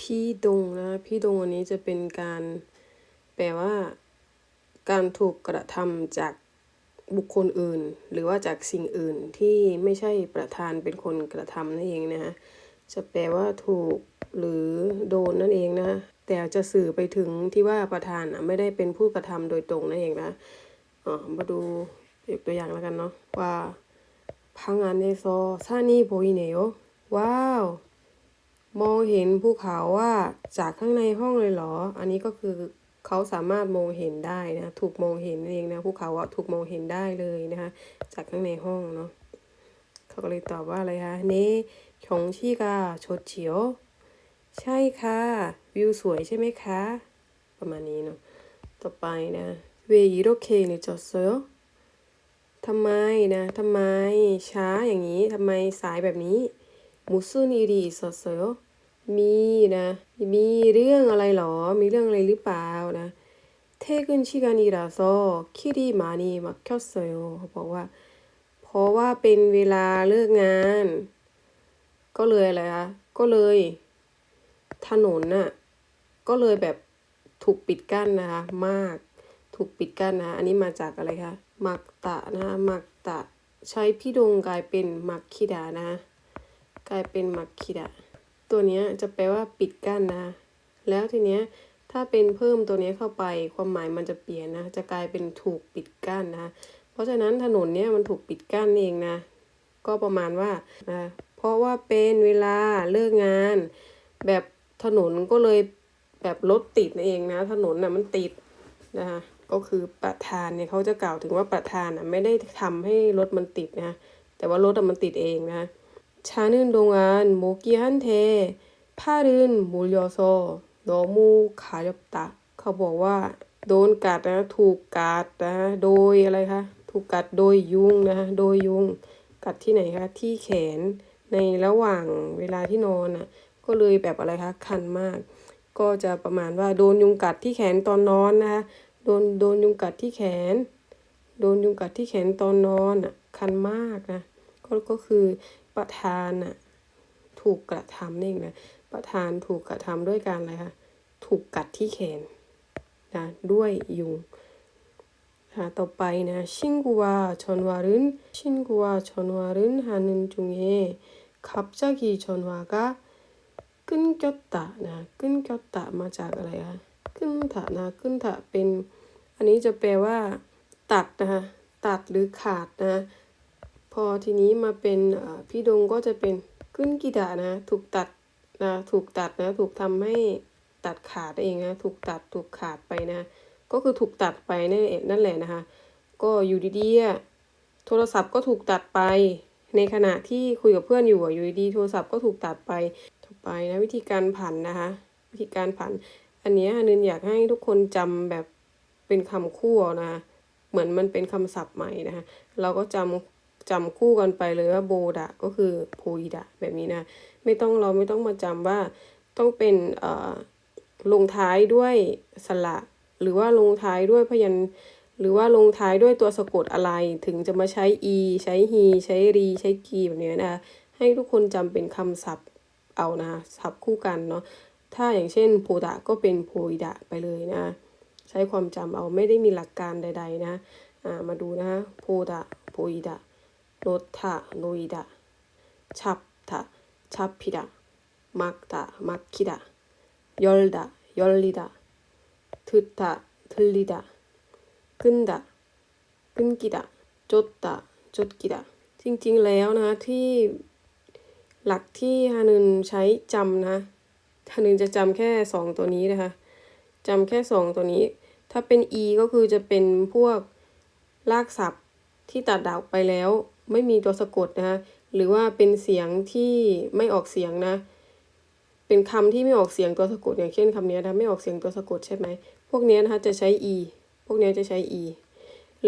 พี่ดงนะ พี่ดงอันนี้จะเป็นการแปลว่า การถูกกระทำจากบุคคลอื่น หรือว่าจากสิ่งอื่นที่ไม่ใช่ประธานเป็นคนกระทำนั่นเองนะฮะจะแปลว่าถูกหรือโดนนั่นเองนะ แต่จะสื่อไปถึงที่ว่าประธานอะไม่ได้เป็นผู้กระทำโดยตรงนั่นเองนะอ๋อมาดูยกตัวอย่างแล้วกันเนาะว่า พังอันเนโซซานี่โบยเนโยว้าว มองเห็นภูเขาว่าจากข้างในห้องเลยเหรอ อันนี้ก็คือเขาสามารถมองเห็นได้นะ ถูกมองเห็นนั่นเองนะภูเขาอะถูกมองเห็นได้เลยนะคะ จากข้างในห้องเนาะเขาก็เลยตอบว่าอะไรคะเนชงชีกาชดเฉียว ใช่ค่ะ วิวสวยใช่ไหมคะ ประมาณนี้เนาะต่อไปนะเว이렇게늦었어요 ทำไมนะทำไมช้าอย่างนี้ทำไมสายแบบนี้มุซุนอิริอิสโซโยมีนะ มีเรื่องอะไรหรอ มีเรื่องอะไรหรือเปล่านะเทกุนชิกานิราโซคิริมานีมักเโซโยเขาบอกว่า เพราะว่าเป็นเวลาเลิกงาน ก็เลยอะไรคะก็เลย ถนนน่ะ ก็เลยแบบถูกปิดกั้นนะคะ มาก ถูกปิดกั้นนะ อันนี้มาจากอะไรคะ มักตะนะมักตะ ใช้พี่ดงกลายเป็นมักคิดานะ กลายเป็นมักคิดะตัวนี้จะแปลว่าปิดกั้นนะ แล้วทีเนี้ยถ้าเป็นเพิ่มตัวนี้เข้าไปความหมายมันจะเปลี่ยนนะ จะกลายเป็นถูกปิดกั้นนะ เพราะฉะนั้นถนนเนี้ยมันถูกปิดกั้นเองนะ ก็ประมาณว่านะเพราะว่าเป็นเวลาเลิกงาน แบบถนนก็เลยแบบรถติดเองนะ ถนนน่ะมันติดนะคะ ก็คือประธานเนี่ยเขาจะกล่าวถึงว่าประธานอะไม่ได้ทำให้รถมันติดนะแต่ว่ารถมันติดเองนะชาเนื่นโรงงานโมกี้ฮันเทผ้ารื่นมูลยอโซโนมูขายับตะเขาบอกว่าโดนกัดนะถูกกัดนะโดยอะไรคะถูกกัดโดยยุงนะโดยยุงกัดที่ไหนคะที่แขนในระหว่างเวลาที่นอนอะก็เลยแบบอะไรคะคันมาก ก็จะประมาณว่าโดนยุงกัดที่แขนตอนนอนนะคะ โดนโดนยุงกัดที่แขน โดนยุงกัดที่แขนตอนนอนอะ คันมากนะก็ก็คือประธานน่ะถูกกระทำนี่เองนะประธานถูกกระทำด้วยการอะไรคะถูกกัดที่แขนนะด้วยยุงนะต่อไปนะชิงกัวชอนวารุนชิงกัวชอนวารุนฮานึนจุงเอขับจากีชอนวากะขึ้นกตะนะขึ้นกตะมาจากอะไรคะ ขึ้นถะนะขึ้นถะเป็น อันนี้จะแปลว่า ตัดนะคะตัดหรือขาดนะพอทีนี้มาเป็นพี่ดงก็จะเป็นขึ้นกีดานะ ถูกตัดนะถูกตัดนะ ถูกทำให้ตัดขาดเองนะถูกตัดถูกขาดไปนะ ก็คือถูกตัดไปนั่นเองนั่นแหละนะคะ ก็อยู่ดีๆโทรศัพท์ก็ถูกตัดไป ในขณะที่คุยกับเพื่อนอยู่อยู่ดีๆโทรศัพท์ก็ถูกตัดไปต่อไปนะวิธีการผันนะคะ วิธีการผัน อันนี้นึนอยากให้ทุกคนจำแบบเป็นคำคู่นะเหมือนมันเป็นคำศัพท์ใหม่นะคะเราก็จำจำคู่กันไปเลยว่าโบดะก็คือโพยดะแบบนี้นะไม่ต้องเราไม่ต้องมาจำว่าต้องเป็นเอ่อลงท้ายด้วยสระหรือว่าลงท้ายด้วยพยัญหรือว่าลงท้ายด้วยตัวสะกดอะไรถึงจะมาใช้ e ใช้ he ใช้ re ใช้ ki แบบนี้นะให้ทุกคนจำเป็นคำศัพท์เอานะคะศัพท์คู่กันเนาะ ถ้าอย่างเช่นโพดะก็เป็นโพอิดะไปเลยนะ ใช้ความจำเอาไม่ได้มีหลักการใด ๆ นะามาดูนะโพดะโพอิดะโนทะโนอิดะชับทะชับพิดะมักตะมักคิดะยอลดะยอลลิดะทึตะทึลิดะขึ้นดะขึ้นกิดะจดตะจดกิดะจริงๆแล้วนะที่หลักที่ฮานุนใช้จำนะ ฮานึนจะจำแค่สองตัวนี้นะคะจำแค่สองตัวนี้ ถ้าเป็น e ก็คือจะเป็นพวกลากศัพท์ที่ตัดดาวไปแล้ว ไม่มีตัวสะกดนะคะ หรือว่าเป็นเสียงที่ไม่ออกเสียงนะ เป็นคำที่ไม่ออกเสียงตัวสะกดอย่างเช่นคำนี้นะไม่ออกเสียงตัวสะกดใช่ไหม พวกนี้นะคะจะใช้ e พวกนี้จะใช้ e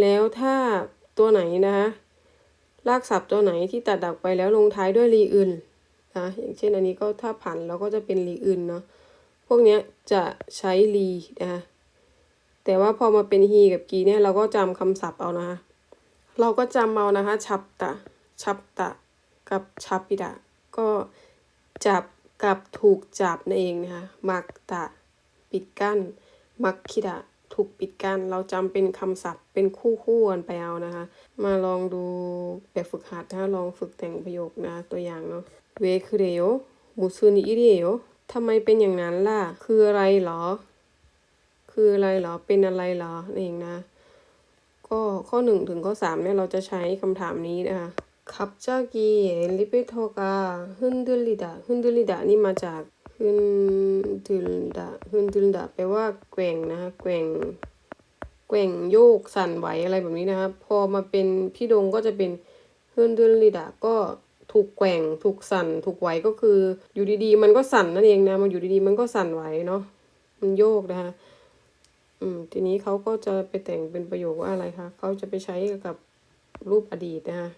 แล้วถ้าตัวไหนนะคะลากศัพท์ตัวไหนที่ตัดดักไปแล้วลงท้ายด้วยรีอื่น นะอย่างเช่นอันนี้ก็ถ้าผันเราก็จะเป็นรีอื่นเนาะพวกนี้จะใช้รีนะคะแต่ว่าพอมาเป็น he กับกีเนี่ยเราก็จำคำศัพท์เอานะคะเราก็จำเอานะคะชับตะชับตะ กับชับปิดะก็จับกับถูกจับนั่นเองนะคะมักตะ ปิดกั้น มักคิดะถูกปิดกั้น เราจำเป็นคำศัพท์เป็นคู่คู่กันไปเอานะคะ มาลองดูแบบฝึกหัดนะคะลองฝึกแต่งประโยคนะตัวอย่างเนาะ เวคือเรโยมุซูนิอิเรโยทำไมเป็นอย่างนั้นล่ะ คืออะไรหรอ คืออะไรหรอ เป็นอะไรหรอนี่เองนะ ก็ข้อหนึ่งถึงข้อสามเนี่ยเราจะใช้คำถามนี้นะคะคับจากีลิเปโทกาฮุนดุลิดะฮุนดุลิดะนี่มาจากฮุนดุลดะฮุนดุลดะแปลว่าแกว่งนะคะแกว่งแกว่งโยกสั่นไหวอะไรแบบนี้นะครับ พอมาเป็นพี่ดงก็จะเป็นฮุนดุลิดะก็ ถูกแกว่งถูกสั่นถูกไหวก็คืออยู่ดีๆ มันก็สั่นนั่นเองนะมันอยู่ดีๆ มันก็สั่นไหวเนาะมันโยกนะคะอืมทีนี้เขาก็จะไปแต่งเป็นประโยคว่าอะไรคะเขาจะไปใช้กับรูปอดีตนะคะ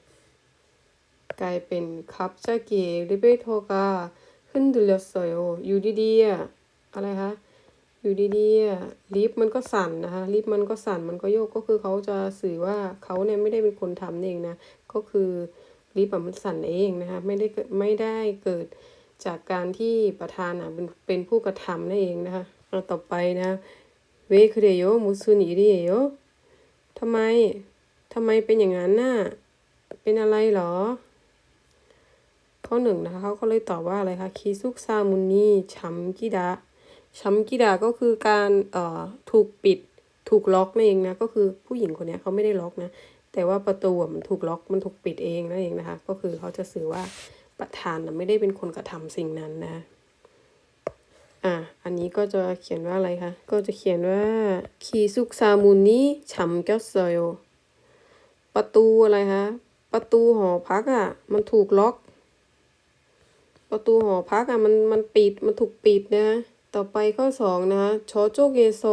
กลายเป็นคับชาเกะริเบโทกาขึ้นดูเลสโซยอยู่ดีๆอะอะไรคะอยู่ดีๆลิฟมันก็สั่นนะคะลิฟมันก็สั่นมันก็โยกก็คือเขาจะสื่อว่าเขาเนี่ยไม่ได้เป็นคนทำนั่นเองนะ ก็คือ ลิฟต์อะมันสั่นเองนะคะไม่ได้ไม่ได้เกิดจากการที่ประธานอะเป็นเป็นผู้กระทำนั่นเองนะคะเอาต่อไปนะเวคเรโยมุซุนิริโยทำไมทำไมเป็นอย่างนั้นน่ะเป็นอะไรเหรอ ข้อหนึ่งนะคะเขาก็เลยตอบว่าอะไรคะคิซุกซามุนีชัมกิดะชัมกิดาก็คือการเอ่อถูกปิดถูกล็อกนั่นเองนะก็คือผู้หญิงคนนี้เขาไม่ได้ล็อกนะ แต่ว่าประตูอะมันถูกล็อกมันถูกปิดเองนั่นเองนะคะ ก็คือเขาจะสื่อว่าประธานนะไม่ได้เป็นคนกระทำสิ่งนั้นนะ อ่ะอันนี้ก็จะเขียนว่าอะไรคะก็จะเขียนว่าคีซุกซามุนีชัมเกสโยประตูอะไรคะประตูหอพักอ่ะ มันถูกล็อก ประตูหอพักอ่ะมันมันปิดมันถูกปิดนะ ต่อไปข้อสองนะคะ저쪽에서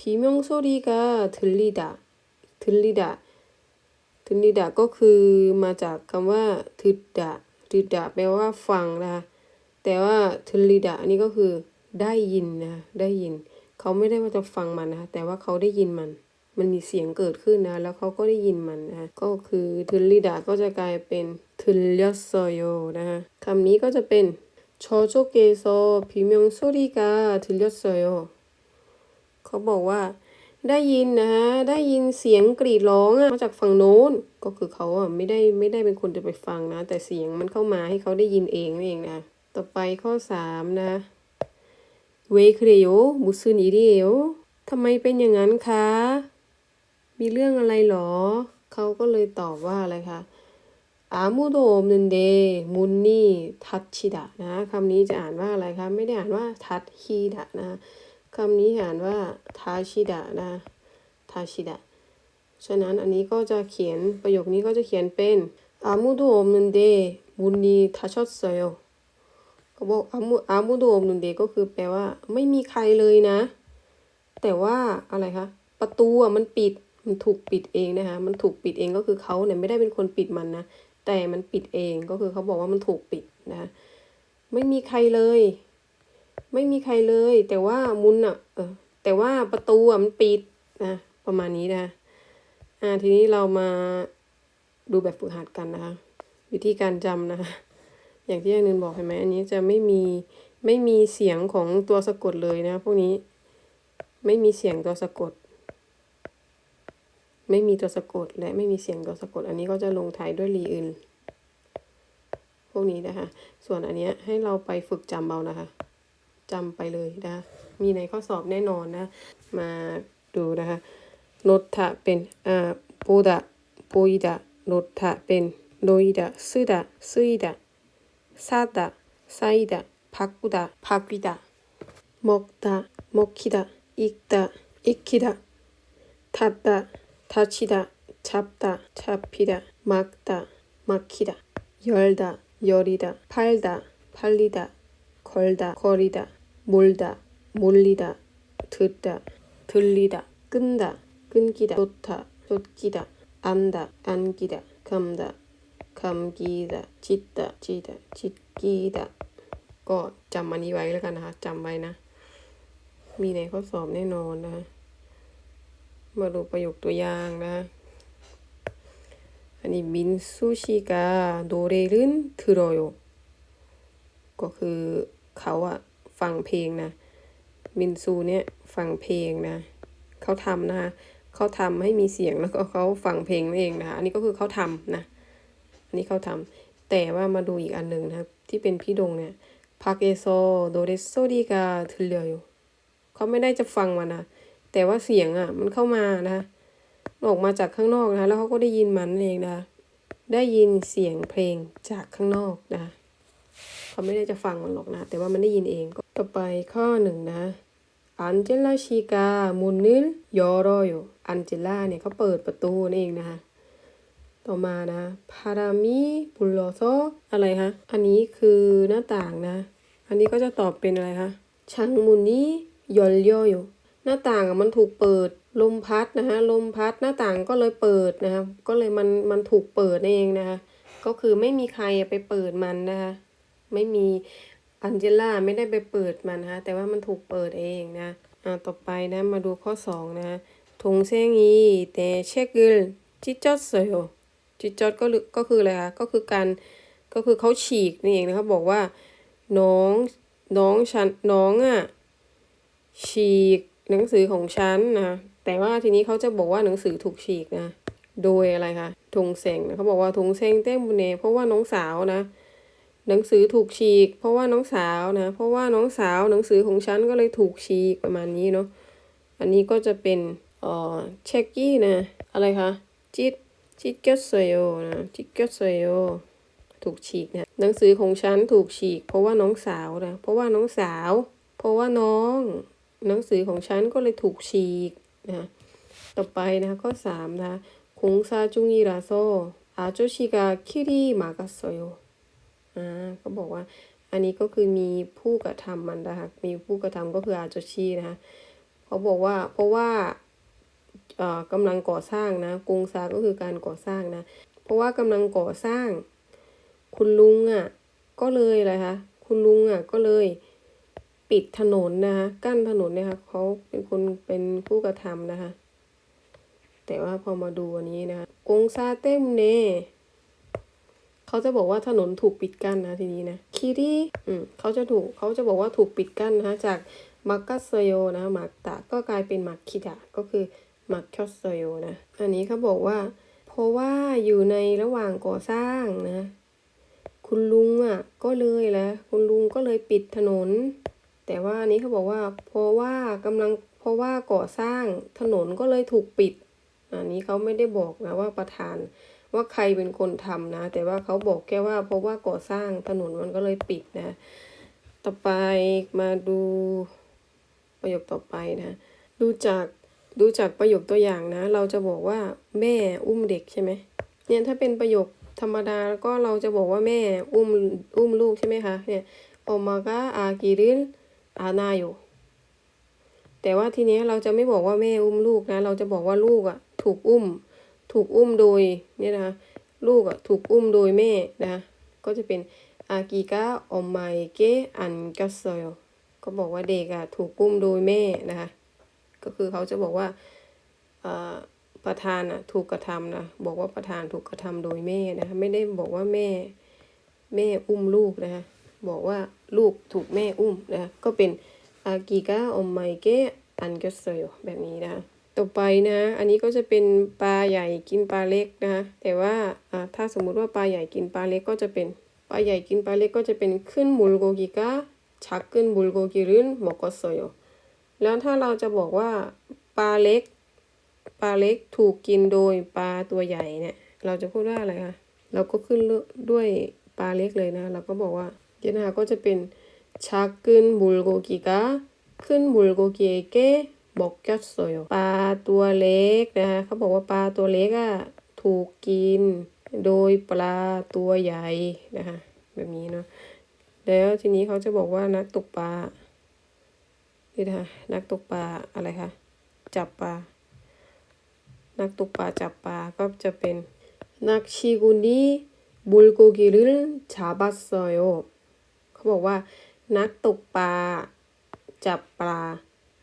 비명 소리가 들리다 들리다 ทุนนิดะก็คือมาจากคำว่าทุดะทุดะแปลว่าฟังนะคะแต่ว่าทุนดิดะนนี้ก็คือได้ยินนะได้ยิน เขาไม่ได้ว่าจะฟังมันนะแต่ว่าเขาได้ยินมัน มันมีเสียงเกิดขึ้นนะ แล้วเขาก็ได้ยินมันนะก็คือทุนลิดะก็จะกลายเป็นทุนยโซโยนะคะคำนี้ก็จะเป็นชอจเกโซพิมยงโซริกาทุนยโซโยเขาบอกว่า ได้ยินนะฮะได้ยินเสียงกรีดร้องอะมาจากฝั่งโน้น ก็คือเขาอะไม่ได้ไม่ได้เป็นคนจะไปฟังนะ แต่เสียงมันเข้ามาให้เขาได้ยินเองนั่เองนะ ต่อไปข้อสามนะเวคเรโยบุซึนิเรโยทำไมเป็นอย่างนั้นคะ มีเรื่องอะไรหรอ เขาก็เลยตอบว่าอะไรคะอามูโดมเนเดมุนนี่ทัชชิดะนะคำนี้จะอ่านว่าอะไรคะ ไม่ได้อ่านว่าทัชฮีดะนะ คำนี้หานว่าทาชิดะนะทาชิดะฉะนั้นอันนี้ก็จะเขียนประโยคนี้ก็จะเขียนเป็นอามุโดมนุนเดบุนีทาชอดเซลก็บอกอามุอามุโดมุนเดก็คือแปลว่า ไม่มีใครเลยนะ แต่ว่าอะไรคะประตูอะมันปิดมันถูกปิดเองนะคะมันถูกปิดเองก็คือเขาเนี่ยไม่ได้เป็นคนปิดมันนะแต่มันปิดเองก็คือเขาบอกว่ามันถูกปิดนะ ไม่มีใครเลย ไม่มีใครเลย แต่ว่ามุนอะเออแต่ว่าประตูอะมันปิดนะประมาณนี้นะอ่าทีนี้เรามาดูแบบฝึกหัดกันนะคะ วิธีการจำนะคะอย่างที่ยังนึนบอกเห็นไหมอันนี้จะไม่มีไม่มีเสียงของตัวสะกดเลยนะ พวกนี้ไม่มีเสียงตัวสะกด ไม่มีตัวสะกดและไม่มีเสียงตัวสะกด อันนี้ก็จะลงท้ายด้วยรีอื่น พวกนี้นะคะ ส่วนอันเนี้ยให้เราไปฝึกจำเอานะคะ จำไปเลยนะคะมีในข้อสอบแน่นอนนะ มาดูนะคะโนทะเป็นอ่าโปดะโปอิดะโนทะเป็นโดอิดะซึดะซึอิดะซาดะไซดะพักุดะพักิดะมกดะมกคิดะอิกดะอิกคิดะ 닫다, 닫히다, 잡다, 잡히다, 막다, 막히다, 열다, 열이다, 팔다, 팔리다, 걸다, 거리다, 몰다, 몰리다, 듣다, 들리다, 끈다, 끊기다, 쫓다, 쫓기다, 안다, 안기다, 감다, 감기다, 찢다, 찢다, 찢기다 ก็จำอันนี้ไว้แล้วกันนะคะจำไว้นะ มีในข้อสอบแน่นอนนะคะ มาดูประโยคตัวอย่างนะ อ อันนี้มินซูชิกาโดเรรุนทโรโยก็คือ เขาอะฟังเพลงนะ มินซูเนี่ยฟังเพลงนะ เขาทำนะคะเขาทำให้มีเสียงแล้วก็เขาฟังเพลงนั่นเองนะคะอันนี้ก็คือเขาทำนะ อันนี้เขาทำแต่ว่ามาดูอีกอันหนึ่งนะที่เป็นพี่ดงเนี่ยพาเกโซโดเรโซดีกาทึเลียวเขาไม่ได้จะฟังมันนะแต่ว่าเสียงอะมันเข้ามานะคะออกมาจากข้างนอกนะแล้วเขาก็ได้ยินมันเองนะได้ยินเสียงเพลงจากข้างนอกนะ เขาไม่ได้จะฟังมันหรอกนะ แต่ว่ามันได้ยินเองก็ต่อไปข้อหนึ่งนะอันเจล่าชิกามุนนิลยอรออยู่อันเจล่าเนี่ยเขาเปิดประตูนั่นเองนะคะต่อมานะพารามิบุลโลโซอะไรคะอันนี้คือหน้าต่างนะ อันนี้ก็จะตอบเป็นอะไรคะชังมุนนี้ยอลโยอยู่หน้าต่างอะมันถูกเปิดลมพัดนะคะลมพัดหน้าต่างก็เลยเปิดนะคะก็เลยมันมันถูกเปิดเองนะคะก็คือไม่มีใครไปเปิดมันนะคะ ไม่มีอันเจล่าไม่ได้ไปเปิดมันนะคะแต่ว่ามันถูกเปิดเองนะอ่าต่อไปนะมาดูข้อสองนะทงเซงอีแต่เช็คกลจิจอดเซโยจิจอดก็ก็คืออะไรคะก็คือการก็คือเขาฉีกนี่เองนะคะบอกว่า น้องน้องฉันน้องอะฉีกหนังสือของฉันนะแต่ว่าทีนี้เขาจะบอกว่าหนังสือถูกฉีกนะ โดยอะไรคะทงเซงนะเขาบอกว่าทงเซงเต้บุเนเพราะว่าน้องสาวนะ หนังสือถูกฉีก เพราะว่าน้องสาวนะ เพราะว่าน้องสาวหนังสือของฉันก็เลยถูกฉีกประมาณนี้เนาะ อันนี้ก็จะเป็นเอ่อเช็กกี้นะ อะไรคะ จิตจิตเกสโยนะจิตเกสโยถูกฉีกนะ หนังสือของฉันถูกฉีก เพราะว่าน้องสาวนะ เพราะว่าน้องสาว เพราะว่าน้อง หนังสือของฉันก็เลยถูกฉีกนะ ต่อไปนะข้อสามนะคงซาจุงอีราโซอาโจชิกาคิริมากัสโซโย อ่าเขาบอกว่า อันนี้ก็คือมีผู้กระทำมันนะคะ มีผู้กระทำก็คืออาโจชีนะคะเขาบอกว่าเพราะว่าเอ่อกำลังก่อสร้างนะกรุงซาก็คือการก่อสร้างนะ เพราะว่ากำลังก่อสร้าง คุณลุงอะ ก็เลยอะไรคะคุณลุงอะก็เลยปิดถนนนะคะกั้นถนนเนี่ยค่ะเขาเป็นคนเป็นผู้กระทำนะคะ แต่ว่าพอมาดูอันนี้นะคะกงซาเต้มเน เขาจะบอกว่าถนนถูกปิดกั้นนะทีนี้นะคิริอืมเขาจะถูกเขาจะบอกว่าถูกปิดกั้นนะจากมักกัสเซโยนะมักตะก็กลายเป็นมักคิดะก็คือมักคอสเซโยนะอันนี้เขาบอกว่า เพราะว่าอยู่ในระหว่างก่อสร้างนะ คุณลุงอะ ก็เลยแหละคุณลุงก็เลยปิดถนน แต่ว่าอันนี้เขาบอกว่า เพราะว่ากำลังเพราะว่าก่อสร้างถนนก็เลยถูกปิดอันนี้เขาไม่ได้บอกนะว่าประธาน ว่าใครเป็นคนทำนะ แต่ว่าเขาบอกแค่ว่าเพราะว่าก่อสร้างถนนมันก็เลยปิดนะ ต่อไปมาดูประโยคต่อไปนะ ดูจากดูจากประโยคตัวอย่างนะ เราจะบอกว่าแม่อุ้มเด็กใช่ไหมเนี่ยถ้าเป็นประโยคธรรมดาแล้วก็เราจะบอกว่าแม่อุ้มอุ้มลูกใช่ไหมคะเนี่ยโอมากาอากิรินอานาโยแต่ว่าทีนี้เราจะไม่บอกว่าแม่อุ้มลูกนะ เราจะบอกว่าลูกอะ่ะถูกอุ้ม ถูกอุ้มโดยเนี่ยนะคะลูกอะถูกอุ้มโดยแม่นะคะก็จะเป็นอากิกะอมไมเกอันกัสโซโยก็บอกว่าเด็กอะถูกอุ้มโดยแม่นะคะก็คือเขาจะบอกว่าอ่าประธานอะถูกกระทำนะบอกว่าประธานถูกกระทำโดยแม่นะคะไม่ได้บอกว่าแม่แม่อุ้มลูกนะคะบอกว่าลูกถูกแม่อุ้มนะคะก็เป็นอากิกะอมไมเกอันกัสโซโยแบบนี้นะคะต่อไปนะ อันนี้ก็จะเป็นปาใหญ่กินปลาเล็กนะคะแต่ว่าถ้าสมมุติว่าปลาใหญ่กินปลาเล็กก็จะเป็นปลาใหญ่กินปลาเล็กก็จะเป็นขึ้นมูลโกกิกะชักขึ้นมูลโกกิรุนมกโซโยแล้วถ้าเราจะบอกว่าปลาเล็กปลาเล็กถูกกินโดยปลาตัวใหญ่เนี่ย เราจะพูดว่าอะไรคะเราก็ขึ้นด้วยปลาเล็กเลยนะ เราก็บอกว่าเจนาก็จะเป็นชักขึ้นมูลโกกิกะขึ้นมูลโกกิเกะบอกกัสโซโยปลา ตัวเล็กนะคะเขาบอกว่าปลาตัวเล็กอะถูกกินโดยปลาตัวใหญ่นะคะแบบนี้เนาะแล้วทีนี้เขาจะบอกว่านักตกปลานี่นะคะนักตกปลาอะไรคะจับปลานักตกปลาจับปลาก็จะเป็นนักชิกุนีบุลโกกิรุชาบัสโซโยเขาบอกว่านักตกปลาจับปลา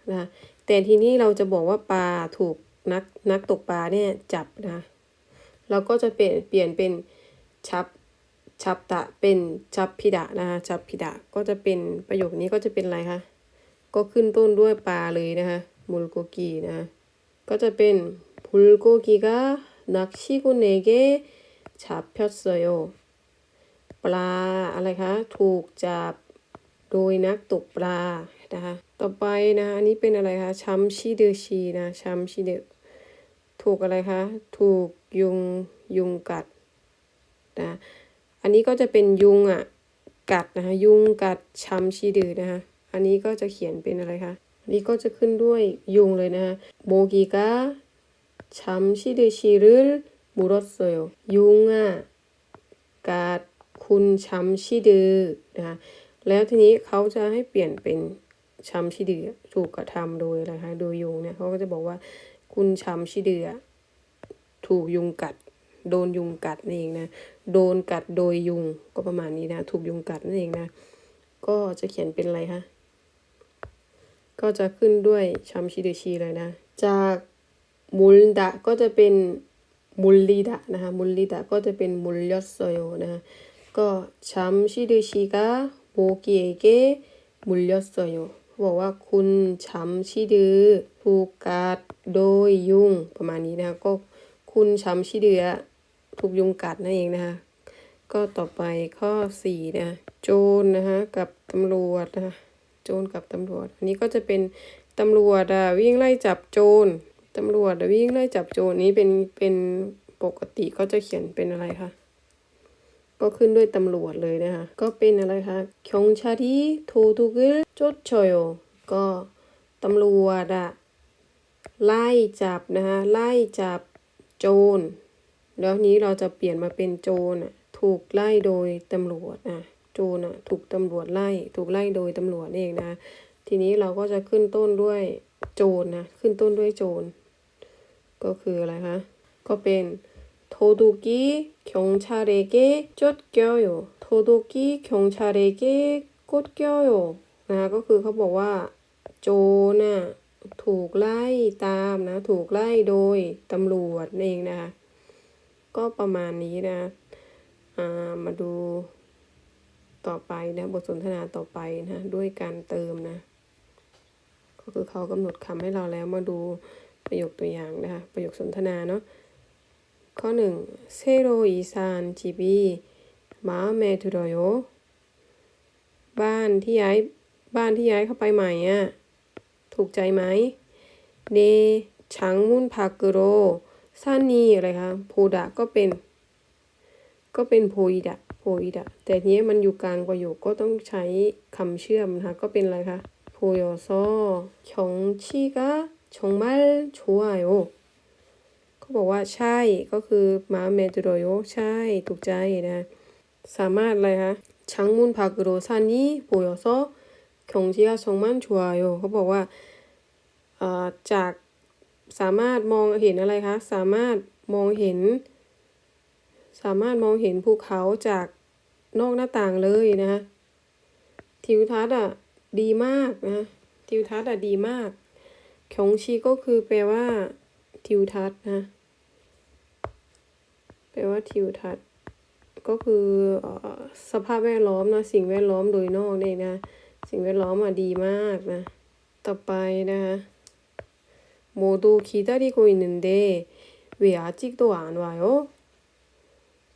นะคะ แต่ทีนี้เราจะบอกว่าปลาถูกนักนักตกปลาเนี่ยจับนะเราก็จะเปลี่ยนเปลี่ยนเป็นชับชับตะเป็นชับพิดะนะคะชับพิดะก็จะเป็นประโยคนี้ก็จะเป็นอะไรคะก็ขึ้นต้นด้วยปลาเลยนะคะมูลโกกีนะก็จะเป็นบุลโกกีกะนักชิกุเนเกชับพยอโซโยปลาอะไรคะ ถูกจับโดยนักตกปลา นะคะ ต่อไปนะอันนี้เป็นอะไรคะชัมชิเดชีนะชัมชิเดถูกอะไรคะ ถูกยุงยุงกัดนะอันนี้ก็จะเป็นยุงอะกัดนะคะยุงกัดชัมชิเดนะคะอันนี้ก็จะเขียนเป็นอะไรคะนนี้ก็จะขึ้นด้วยยุงเลยนะคะโมกิกาชัมชิเดชิรุลมุรสโยยุงอะกัดคุณชัมชิเดนะคะแล้วทีนี้เขาจะให้เปลี่ยนเป็น ชัมชิเดือถูกกระทำโดยอะไรคะโดยยุงเนี่ยเขาก็จะบอกว่า คุณชัมชิเดือถูกยุงกัด โดนยุงกัดนั่นเองนะโดนกัดโดยยุงก็ประมาณนี้นะ ถูกยุงกัดนั่นเองนะ ก็จะเขียนเป็นอะไรคะก็จะขึ้นด้วยชัมชิเดชีเลยนะ จากมุลดะก็จะเป็นมุลลิดะนะคะมุลลิดะก็จะเป็นมุลยอสโซโยนะคะก็ชัมชิเดชีกาโมกิเอเกมุลยอสโซโย บอกว่าคุณช้ำชิดือถูกกัดโดยยุงประมาณนี้นะคะก็คุณช้ำชิเดือถูกยุงกัดนั่นเองนะคะ ก็ต่อไปข้อ4นะโจรนะคะกับตำรวจนะคะโจรกับตำรวจ อันนี้ก็จะเป็นตำรวจอะวิ่งไล่จับโจรตำรวจอะวิ่งไล่จับโจรนี้เป็นเป็นปกติก็จะเขียนเป็นอะไรคะก็ขึ้นด้วยตำรวจเลยนะคะ ก็เป็นอะไรคะคงชาดีโทตุเกิ ตำรวจอะไล่จับนะคะไล่จับโจร แล้วนี้เราจะเปลี่ยนมาเป็นโจรอะถูกไล่โดยตำรวจนะโจรอะถูกตำรวจไล่ ถูกไล่โดยตำรวจเองนะ ทีนี้เราก็จะขึ้นต้นด้วยโจรนะ ขึ้นต้นด้วยโจร ก็คืออะไรคะ ก็เป็น 도둑이 경찰에게 쫓겨요. 도둑이 경찰에게 쫓겨요. นะคะก็คือเขาบอกว่า โจน่ะถูกไล่ตามนะ ถูกไล่โดยตำรวจเองนะคะ ก็ประมาณนี้นะามาดูต่อไปนะบทสนทนาต่อไปนะด้วยการเติมนะ ก็คือเขากำหนดคำให้เราแล้วมาดูประโยคตัวอย่างนะคะ ประโยคสนทนาเนาะข้อหนึ่งเซโรอีซานจีบีมาเมทุโรโยบ้านที่ย้าย บ้านที่ย้ายเข้าไปใหม่อะ ถูกใจไหมเดชังมุนพากุโรซานีอะไรคะโพดะก็เป็น ก็เป็นโพอิดะโพอิดะแต่เนี้ยมันอยู่กลางประโยคก็ต้องใช้คำเชื่อมนะคะ ก็เป็นอะไรคะโพยโซชงชีกะชงมัลชัวโยก็บอกว่าใช่ก็คือมาเมตุโดโยใช่ถูกใจนะ สามารถอะไรคะชังมุนพากุโรซานีโพยโซ 경치가정말좋아요เขาบอกว่าจากสามารถมองเห็นอะไรคะสามารถมองเห็น สามารถมองเห็นภูเขาจากนอกหน้าต่างเลยนะทิวทัศน์อ่ะดีมากนะทิวทัศน์อ่ะดีมากคงชีก็คือแปลว่าทิวทัศน์นะ แปลว่าทิวทัศน์ก็คือสภาพแวดล้อมนะสิ่งแวดล้อมโดยนอกเนี่ยนะ สิ่งแวดล้อมอะดีมากนะ ต่อไปนะคะโมดูคิดาริโกอินเนเดเวียจิกตัวอ่านว้โอ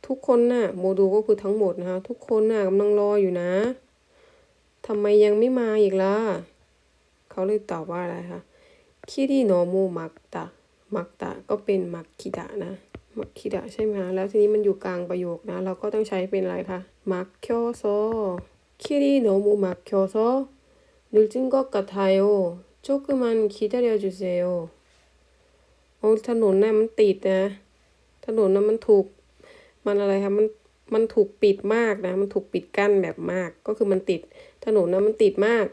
ทุกคนน่ะโมดูก็คือทั้งหมดนะคะทุกคนน่ะกำลังรออยู่นะทำไมยังไม่มาอีกล่ะเขาเลยตอบว่าอะไรคะคิริโนโมมักตะมักตะก็เป็นมักคิดะนะมักคิดะใช่ไหมแล้วทีนี้มันอยู่กลางประโยคนะ เราก็ต้องใช้เป็นอะไรคะมักเคียวโซ 키리너무막혀서늦은것같아요조금만기다려주세요โอ้ถนนน่ะมันติดนะ ถนนน่ะมันถูก มันอะไรคะมันมันถูกปิดมากนะ มันถูกปิดกั้นแบบมาก ก็คือมันติด ถนนน่ะมันติดมาก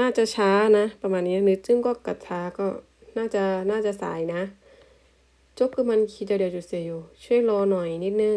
น่าจะช้านะ ประมาณนี้นึกจึงก็กระช้าก็น่าจะน่าจะสายนะจบคือมันคิดเดียวจุเซโยช่วยรอหน่อยนิดนึง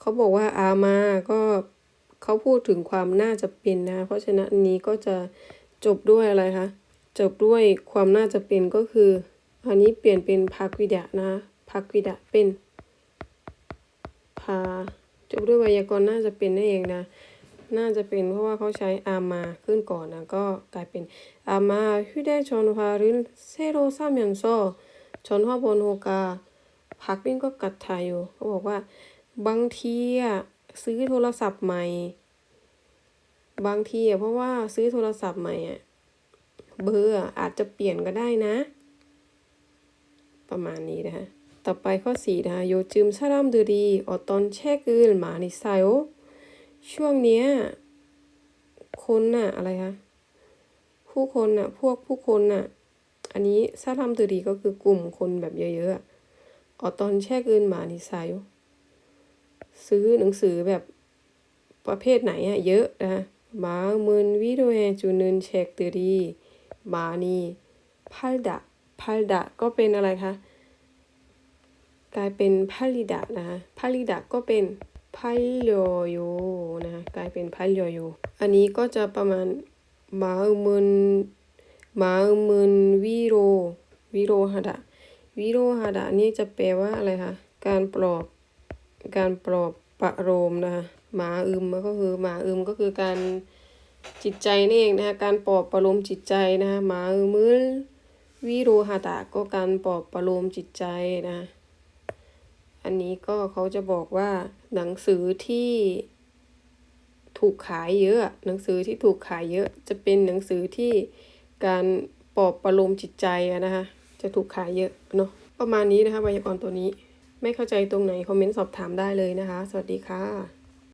เขาบอกว่าอามาก็เขาพูดถึงความน่าจะเป็นนะ เพราะฉะนั้นนี้ก็จะจบด้วยอะไรคะจบด้วยความน่าจะเป็นก็คือ อันนี้เปลี่ยนเป็นพากวิดะนะพากวิดะเป็นพาจบด้วยไวยากรณ์น่าจะเป็นนั่นเองนะน่าจะเป็นเพราะว่าเขาใช้อามาขึ้นก่อนนะก็กลายเป็นอามาฮิเดชอนฮารินเซโรซามยันโซชอนฮอบนโฮกาพักวินก็กัดทายอยู่เขาบอกว่า บางทีอะซื้อโทรศัพท์ใหม่ บางทีอะเพราะว่าซื้อโทรศัพท์ใหม่อะเบอร์อาจจะเปลี่ยนก็ได้นะ ประมาณนี้นะคะต่อไปข้อ4นะคะโยจึมซาลัมดูดีออตอนแช่กืนหมานิไซโอช่วงเนี้ยคนน่ะอะไรคะผู้คนน่ะ พวกผู้คนน่ะ อันนี้ซาลัมดูดีก็คือกลุ่มคนแบบเยอะๆออตอนแช่กืนหมานิไซโอ ซื้อหนังสือแบบประเภทไหนอะเยอะนะมาเมินวิดีโอจูนึนเช็คตือดีมานีพัลดะพัลดะก็เป็นอะไรคะกลายเป็นพาลิดะนะคะพาลิดะก็เป็นพาลิโยโยนะคะกลายเป็นพาลิโยโยอันนี้ก็จะประมาณมาอุมนมาอุมนวิโรวิโรหดะวิโรหดะนี่จะแปลว่าอะไรคะการปลอบ การปลอบ ประโลมนะคะหมาอึมก็คือหมาอึมก็คือการจิตใจนี่เองนะคะการปลอบประโลมจิตใจนะคะหมาอึมืลวิโรหดะก็การปลอบประโลมจิตใจนะ อันนี้ก็เขาจะบอกว่าหนังสือที่ถูกขายเยอะ หนังสือที่ถูกขายเยอะ จะเป็นหนังสือที่การปลอบประโลมจิตใจนะคะจะถูกขายเยอะเนาะประมาณนี้นะคะไวยากรณ์ตัวนี้ ไม่เข้าใจตรงไหน คอมเมนต์สอบถามได้เลยนะคะ สวัสดีค่ะ